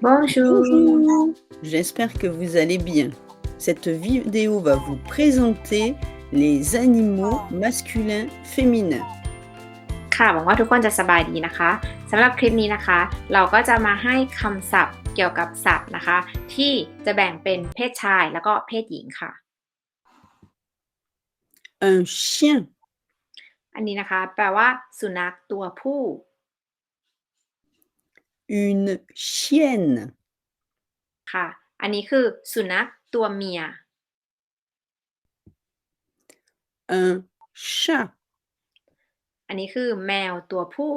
Bonjour. Bonjour, j'espère que vous allez bien. Cette vidéo va vous présenter les animaux masculins féminins. ค่ะหวังว่าทุกคนจะสบายดีนะคะสำหรับคลิปนี้นะคะ เราก็จะมาให้คำศัพท์เกี่ยวกับสัตว์นะคะ ที่จะแบ่งเป็นเพศชายแล้วก็เพศหญิงค่ะ Un chien, อันนี้นะคะ แปลว่า สุนัขตัวผู้ une chienne, ค่ะ อันนี้คือสุนัขตัวเมีย un chat, อันนี้คือแมวตัวผู้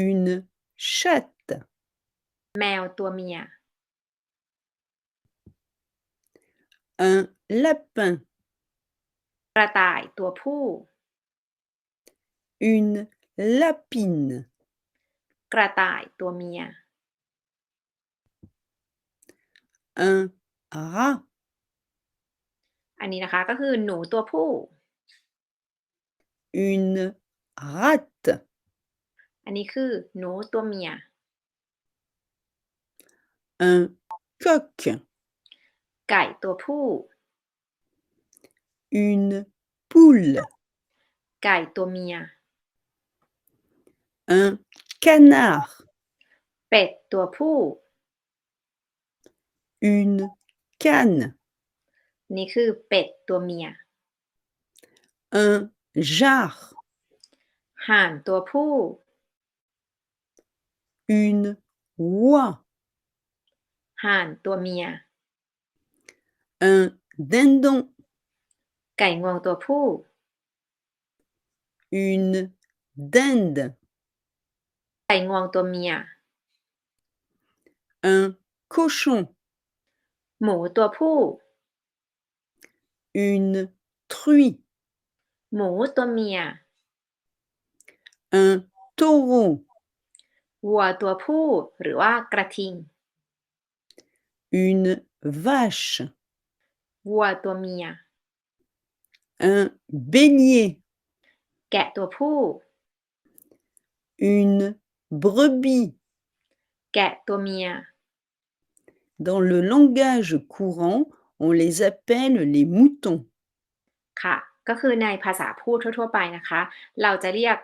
une chatte, แมวตัวเมีย un lapin, กระต่ายตัวผู้ une lapine, กระต่ายตัวเมีย un rat, อันนี้นะคะก็คือหนูตัวผู้ une rate, อันนี้คือหนูตัวเมีย un coq, ไก่ตัวผู้ une poule, ไก่ตัวเมีย un canard, เป็ดตัวผู้ une canne, นี่คือเป็ดตัวเมีย un jar, ห่านตัวผู้ une oie, ห่านตัวเมีย un dindon, ไก่งวงตัวผู้ une dinde, ไก่งวงตัวเมีย un cochon, หมูตัวผู้ une truie, หมูตัวเมีย un taureau, วัวตัวผู้หรือว่ากระทิง une vache, วัวตัวเมีย un bélier, แกะตัวผู้ une brebis. แกะตัวเมีย Dans le langage courant, on les appelle les moutons. ค่ะ ก็คือในภาษาพูดทั่ว ๆ ไปนะคะ เราจะเรียก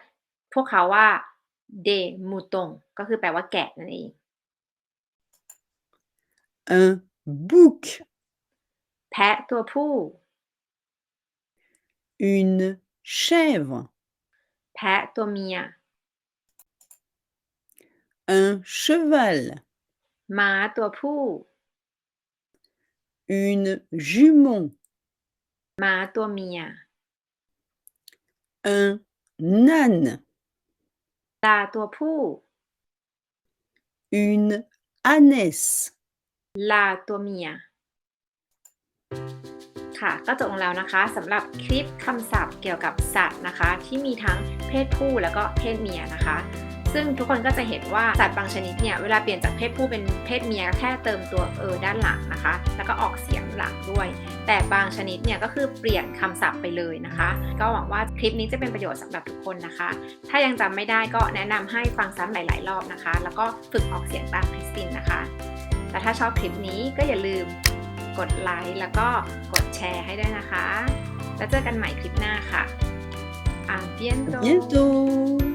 พวกเขาว่าเดมูตงก็คือแปลว่าแกะนั่นเอง Un bouc, แพะตัวผู้ une chèvre, แพะตัวเมีย un cheval, ม้าตัวผู้ une jument, ม้าตัวเมีย un âne, ตาตัวผู้ une ânesse. ลาตัวเมีย ค่ะ ก็จบลงแล้วนะคะสำหรับคลิปคำศัพท์เกี่ยวกับสัตว์นะคะ ที่มีทั้งเพศผู้แล้วก็เพศเมียนะคะ ซึ่งทุกคนก็จะเห็นว่าสัตว์บางชนิดเนี่ยเวลาเปลี่ยนจากเพศผู้เป็นเพศเมียก็แค่เติมตัวเออด้านหลังนะคะ แล้วก็ออกเสียงหลังด้วย แต่บางชนิดเนี่ยก็คือเปลี่ยนคำศัพท์ไปเลยนะคะ ก็หวังว่าคลิปนี้จะเป็นประโยชน์สำหรับทุกคนนะคะ ถ้ายังจำไม่ได้ก็แนะนำให้ฟังซ้ำหลาย ๆ รอบนะคะ แล้วก็ฝึกออกเสียงตามคริสตินนะคะ แต่ถ้าชอบคลิปนี้ก็อย่าลืมกดไลค์แล้วก็กดแชร์ให้ด้วยนะคะ แล้วเจอกันใหม่คลิปหน้าค่ะอ่าเปียนโต Bientôt